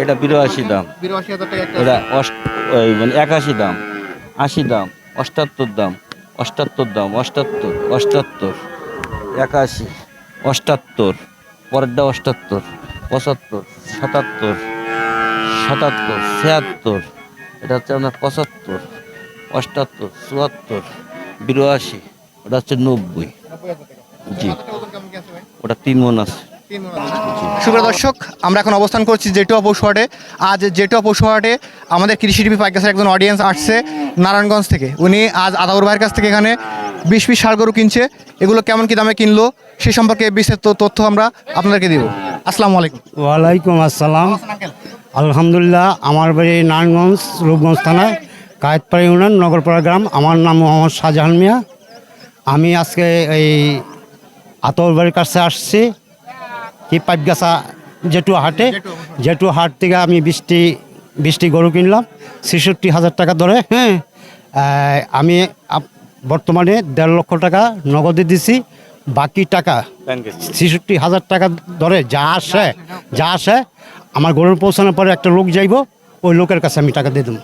এটা বিরাশি দাম। বিরাশি হাজার টাকা এটা অষ্ট ওই মানে একাশি দাম আশি দাম অষ্টাত্তর দাম অষ্টাত্তর দাম অষ্টাত্তর অষ্টাত্তর একাশি অষ্টাত্তর পরেরটা অষ্টাত্তর পঁচাত্তর সাতাত্তর সাতাত্তর ছিয়াত্তর এটা হচ্ছে আপনার পঁচাত্তর অষ্টাত্তর চুয়াত্তর বিরাশি ওটা হচ্ছে নব্বই। জি। ওটা তিন মন আছে। সুপ্রিয় দর্শক, আমরা এখন অবস্থান করছি জেটুয়া পশু হাটে আজ জেটুয়া পশু হাটে আমাদের কৃষি টিভি পাইকাসের একজন অডিয়েন্স আসছে নারায়ণগঞ্জ থেকে। উনি আজ আদাউর ভাইয়ের কাছ থেকে এখানে বিশ পিস ষাড় গরু কিনছে। এগুলো কেমন কি দামে কিনলো, সে সম্পর্কে বিস্তারিত তথ্য আমরা আপনাদেরকে দিব। আসসালামু আলাইকুম। ওয়ালাইকুম আসসালাম। আলহামদুলিল্লাহ, আমার বাড়ি নারায়ণগঞ্জ, রূপগঞ্জ থানায়, কায়েতপাড়া ইউনিয়ন, নগরপাড়া গ্রাম। আমার নাম মোহাম্মদ শাহজাহান মিয়া। আমি আজকে এই আতর বাড়ির কাছে আসছি। কি পাইপগাছা জেটু হাটে জেটু হাট থেকে আমি বৃষ্টি বৃষ্টি গরু কিনলাম ছেষট্টি হাজার টাকা ধরে হ্যাঁ। আমি আপ- বর্তমানে দেড় লক্ষ টাকা নগদে দিছি বাকি টাকা ছেষট্টি হাজার টাকা ধরে যা আসে যা আসে আমার গরুর পৌঁছানোর পরে একটা লোক যাইব ওই লোকের কাছে আমি টাকা দিয়ে দেবো।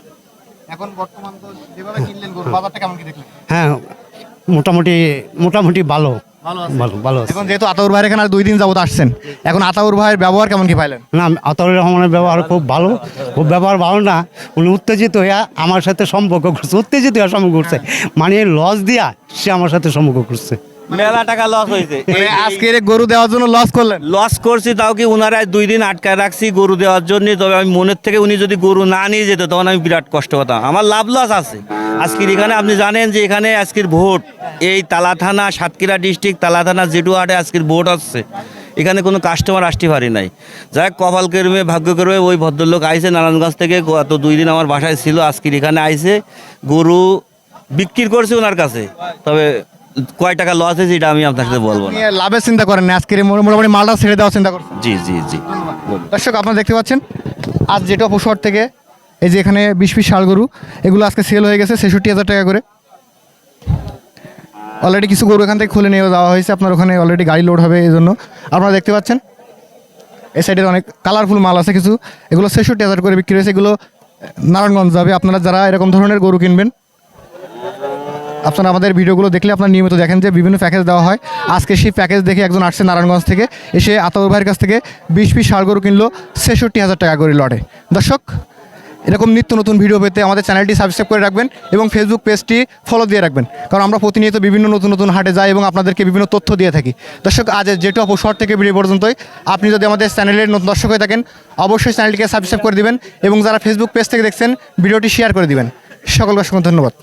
এখন বর্তমান তো যেভাবে কিনলেন গরু বাজারটা কেমন কি দেখলেন? হ্যাঁ মোটামুটি মোটামুটি ভালো। ভালো ভালো ভালো আছে। এখন যেহেতু আতাউর ভাইয়ের এখানে আর দুই দিন যাবত আসছেন এখন আতাউর ভাইয়ের ব্যবহার কেমন কি পাইলেন? না আতরের রহমানের ব্যবহার খুব ভালো খুব ব্যবহার ভালো না। উনি উত্তেজিত হইয়া আমার সাথে সম্পর্ক করছে উত্তেজিত হয়ে সম্পর্ক করছে। মানে লজ দিয়া সে আমার সাথে সম্পর্ক করছে। মেলা টাকা লস হয়েছে। মানে আজকে গরু দেওয়ার জন্য লস করলেন? লস করছি তাও কি ওনারা দুই দিন আটকায় রাখছি গরু দেওয়ার জন্য তবে আমি মনের থেকে উনি যদি গরু না নিয়ে যেত তখন আমি বিরাট কষ্ট পেতাম আমার লাভ লস আছে। আজকের এখানে আপনি জানেন যে এখানে আজকের ভোট। এই তালা থানা সাতক্ষীরা ডিস্ট্রিক্ট তালা থানা জেটুয়াহাটে আজকের ভোট আসছে। এখানে কোনো কাস্টমার আসতে পারি নাই। যাই হোক, কপাল কেরমে ভাগ্য কেরমে ওই ভদ্রলোক আইছে নারায়ণগঞ্জ থেকে গত দুই দিন আমার বাসায় ছিল আজকের এখানে আইছে। গরু বিক্রি করছে ওনার কাছে। তবে কয় টাকা লস হয়েছে এটা আমি আপনার সাথে বলব না। লাভের চিন্তা করেন না আজকের মোটামুটি মালটা ছেড়ে দেওয়ার চিন্তা করছেন জি জি জি। দর্শক আপনারা দেখতে পাচ্ছেন আজ যেটা পশুহাট থেকে এই যে এখানে বিশ পিস ষাড় গরু এগুলো আজকে সেল হয়ে গেছে ছেষট্টি হাজার টাকা করে। অলরেডি কিছু গরু এখান থেকে খুলে নিয়ে যাওয়া হয়েছে আপনার ওখানে অলরেডি গাড়ি লোড হবে এই জন্য আপনারা দেখতে পাচ্ছেন এই সাইডের অনেক কালারফুল মাল আছে কিছু এগুলো ছেষট্টি হাজার করে বিক্রি হয়েছে এগুলো নারায়ণগঞ্জ যাবে আপনারা যারা এরকম ধরনের গরু কিনবেন আপনারা আমাদের ভিডিওগুলো দেখলে আপনারা নিয়মিত দেখেন যে বিভিন্ন প্যাকেজ দেওয়া হয়। আজকে সেই প্যাকেজ দেখে একজন আসছে নারায়ণগঞ্জ থেকে। এসে আতাউর ভাইয়ের কাছ থেকে বিশ পিস ষাড় গরু কিনলো, ছেষট্টি হাজার টাকা করে লড়ে দর্শক, এরকম নিত্য নতুন ভিডিও পেতে আমাদের চ্যানেলটি সাবস্ক্রাইব করে রাখবেন এবং ফেসবুক পেজটি ফলো দিয়ে রাখবেন। কারণ আমরা প্রতিনিয়ত বিভিন্ন নতুন নতুন হাটে যাই এবং আপনাদেরকে বিভিন্ন তথ্য দিয়ে থাকি। দর্শক, আজ যেটু শহর থেকে বেরিয়ে পর্যন্তই। আপনি যদি আমাদের চ্যানেলের নতুন দর্শক হয়ে থাকেন, অবশ্যই চ্যানেলটিকে সাবস্ক্রাইব করে দিবেন এবং যারা ফেসবুক পেজ থেকে দেখছেন ভিডিওটি শেয়ার করে দিবেন। সকলকে অসংখ্য ধন্যবাদ।